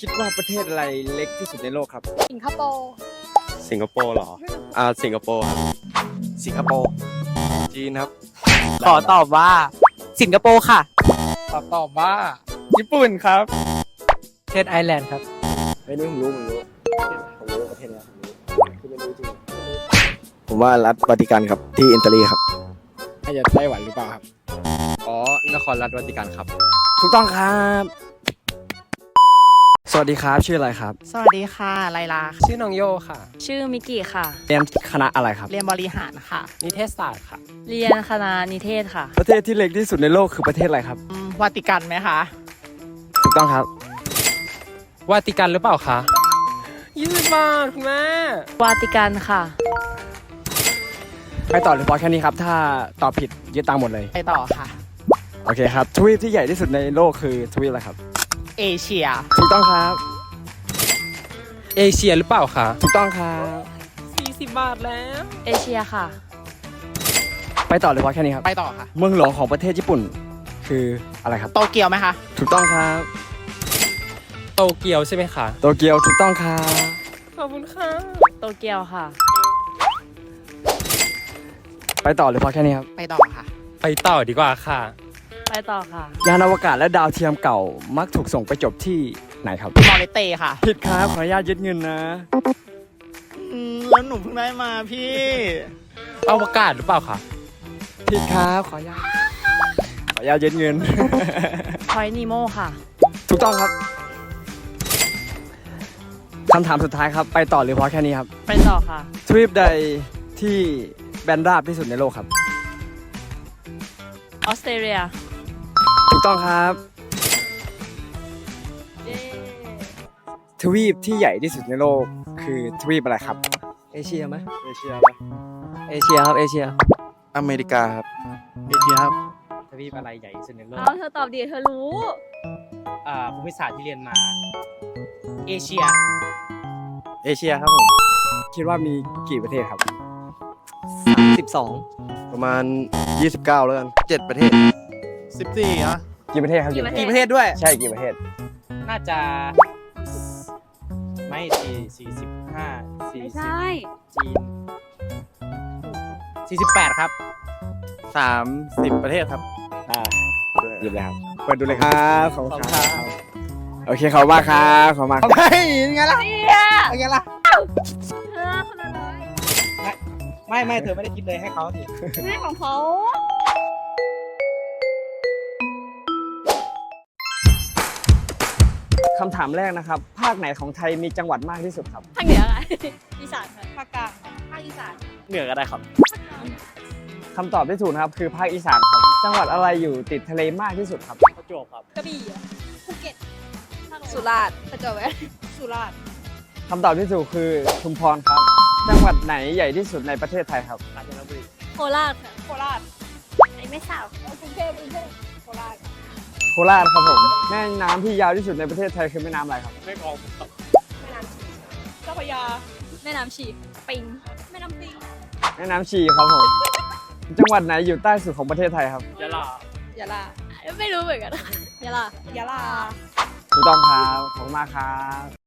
คิดว่าประเทศอะไรเล็กที่สุดในโลกครับ สิงคโปร์สิงคโปร์เหรอ อ่า สิงคโปร์ครับสิงคโปร์จีนครับ ขอตอบว่า สิงคโปร์ค่ะตอบตอบว่า ญี่ปุ่นครับประเทศไอร์แลนด์ครับ ไอ้นี่ผมรู้ผมรู้ผมรู้ประเทศนี้ผมรู้คือไม่รู้จริงผมว่ารัฐวาติกันครับที่อิตาลีครับน่าจะไต้หวันหรือเปล่าครับ อ๋อนครรัฐวาติกันครับ ถูกต้องครับส วัสดีครับ ชื่ออะไรครับ สวัสดีค่ะ ไลลาชื่อน้องโยค่ะ ชื่อมิกิค่ะ เรียนคณะอะไรครับ เรียนบริหารค่ะ นิเทศศาสตร์ค่ะ เรียนคณะนิเทศค่ะ ประเทศที่เล็กที่สุดในโลกคือประเทศอะไรครับอืมวาติกันไหมคะ ถูกต้องครับ วาติกันหรือเปล่าคะยี่สิบบาทคุณแม่วาติกันค่ะ ไปต่อเลยพอแค่นี้ครับ ถ้าตอบผิดยึดตังค์หมดเลย ไปต่อค่ะ โอเคครับ ทวีปที่ใหญ่ที่สุดในโลกคือทวีปอะไรครับ เอเชีย ถูกต้องครับ เอเชียหรือเปล่าคะถูกต้องครับสี่สิบบาทแล้ว เอเชียค่ะ ไปต่อเลยพอแค่นี้ครับ ไปต่อค่ะ เมืองหลวงของประเทศญี่ปุ่น คืออะไรครับ โตเกียวไหมคะ ถูกต้องครับ โตเกียวใช่ไหมคะ โตเกียวถูกต้องครับ ขอบคุณค่ะ โตเกียวค่ะ ไปต่อเลยพอแค่นี้ครับ ไปต่อค่ะ ไปต่อดีกว่าค่ะ ไปต่อค่ะ ยานอวกาศและดาวเทียมเก่ามักถูกส่งไปจบที่ไหนครับ มอริเตค่ะ ผิดครับ ขออนุญาตยึดเงินนะ อืมแล้วหนูเพิ่งได้มาพี่ อวกาศหรือเปล่าคะผิดครับ ขออนุญาต ขออนุญาตยึดเงิน พอยนีโมค่ะ ถูกต้องครับคำถามสุดท้ายครับ ไปต่อหรือพอแค่นี้ครับ ไปต่อค่ะ ทวีปใดที่แบนราบที่สุดในโลกครับ ออสเตรเลีย ถูกต้องครับเย้ทวีปที่ใหญ่ที่สุดในโลกคือทวีปอะไรครับ เอเชียไหมเอเชียเอเชียครับ เอเชีย อเมริกาครับ เอเชียครับ ทวีปอะไรใหญ่ที่สุดในโลก เอาเธอตอบดีเธอรู้ อ่าภูมิศาสตร์ที่เรียนมา เอเชีย เอเชียครับผม คิดว่ามีกี่ประเทศครับ 12 ประมาณ 29 แล้วกัน 7 ประเทศ 14อะกี่ประเทศครับกี่ประเทศ กี่ประเทศด้วย ใช่กี่ประเทศ น่าจะไม่สี่สี่สิบห้าสี่ไม่สิบใช่ จีนสี่สิบแปดครับ30 ประเทศครับ อ่าหยิบเลยครับเปิดดูเลยครับขอบคุณครับโอเคขอบคุณมากครับขอบคุณมากครับเฮ้ยยังไงล่ะเนี่ยยังไงล่ะ เธอคนละร้อยไม่ไม่เธอไม่ได้คิดเลยให้เขาสิแม่ของเขา คำถามแรกนะครับ ภาคไหนของไทยมีจังหวัดมากที่สุดครับ ภาคเหนือค่ะ อีสานค่ะภาคกลางค่ะภาคอีสานเหนือก็ได้ครับคำตอบที่ถูกนะครับคือภาคอีสานครับ จังหวัดอะไรอยู่ติดทะเลมากที่สุดครับ ประจวบครับ กระบี่อะภูเก็ตสุราษฎร์ประจวบไหมสุราษฎร์คำตอบที่ถูกคือชุมพรครับ จังหวัดไหนใหญ่ที่สุดในประเทศไทยครับ กาญจนบุรีโคราชค่ะโคราชไอ้ไม่ทราบกรุงเทพกรุงเทพโคราชโคราชครับผม แม่น้ำที่ยาวที่สุดในประเทศไทยคือแม่น้ำอะไรครับ ไม่กองเจ้าพระยาแม่น้ำชีปิงแม่น้ำปิงแม่น้ำชีครับผม จังหวัดไหนอยู่ใต้สุดของประเทศไทยครับ ยะลายะลาไม่รู้เหมือนกันยะลายะลา ถูกต้องครับ ขอบคุณมากครับ